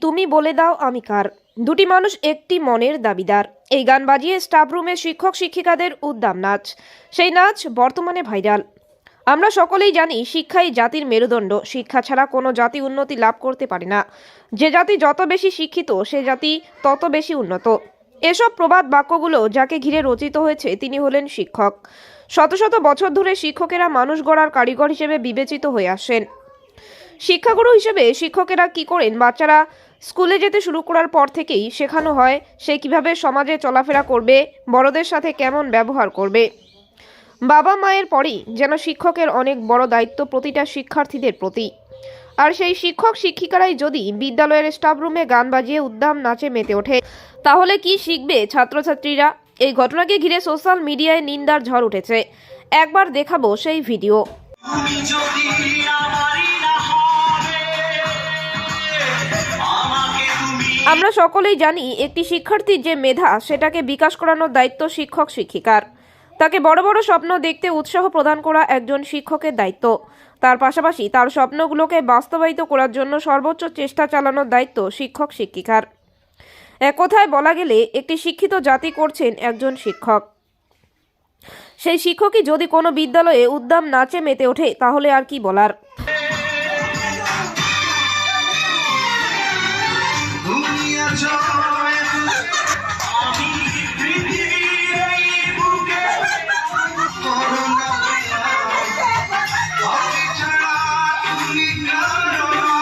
তুমি বলে দাও আমি কার দুটি মানুষ একটি মনের দাবিদার। এই গান বাজিয়ে স্টাফ রুমে শিক্ষক শিক্ষিকাদের উদ্দাম নাচ। সেই নাচ বর্তমানে ভাইরাল আমরা সকলেই জানি শিক্ষাই জাতির মেরুদণ্ড। শিক্ষা ছাড়া কোনো জাতি উন্নতি লাভ করতে পারে না। যে জাতি যত বেশি শিক্ষিত, সে জাতি তত বেশি উন্নত। এসব প্রবাদ বাক্যগুলো যাকে ঘিরে রচিত হয়েছে, তিনি হলেন শিক্ষক। শত শত বছর ধরে শিক্ষকেরা মানুষ গড়ার কারিগর হিসেবে বিবেচিত হয়ে আসেন। শিক্ষাগুরু হিসেবে শিক্ষকেরা কি করেন? বাচ্চারা স্কুলে যেতে শুরু করার পর থেকেই শেখানো হয় সে কীভাবে সমাজে চলাফেরা করবে, বড়দের সাথে কেমন ব্যবহার করবে। বাবা মায়ের পরেই যেন শিক্ষকের অনেক বড় দায়িত্ব প্রতিটা শিক্ষার্থীদের প্রতি। আর সেই শিক্ষক শিক্ষিকারাই যদি বিদ্যালয়ের স্টাফ রুমে গান বাজিয়ে উদ্দাম নাচে মেতে ওঠে, তাহলে কি শিখবে ছাত্রছাত্রীরা? এই ঘটনাকে ঘিরে সোশ্যাল মিডিয়ায় নিন্দার ঝড় উঠেছে। একবার দেখাবো সেই ভিডিও আমরা সকলেই জানি একটি শিক্ষার্থীর যে মেধা, সেটাকে বিকাশ করানোর দায়িত্ব শিক্ষক, শিক্ষিকার। তাকে বড় বড় স্বপ্ন দেখতে উৎসাহ প্রদান করা একজন শিক্ষকের দায়িত্ব। তার পাশাপাশি তার স্বপ্নগুলোকে বাস্তবায়িত করার জন্য সর্বোচ্চ চেষ্টা চালানোর দায়িত্ব শিক্ষক, শিক্ষিকার। এক কথায় বলা গেলে একটি শিক্ষিত জাতি করছেন একজন শিক্ষক। সেই শিক্ষকই যদি কোনো বিদ্যালয়ে উদ্দাম নাচে মেতে ওঠে, তাহলে আর কি বলার? Georgia.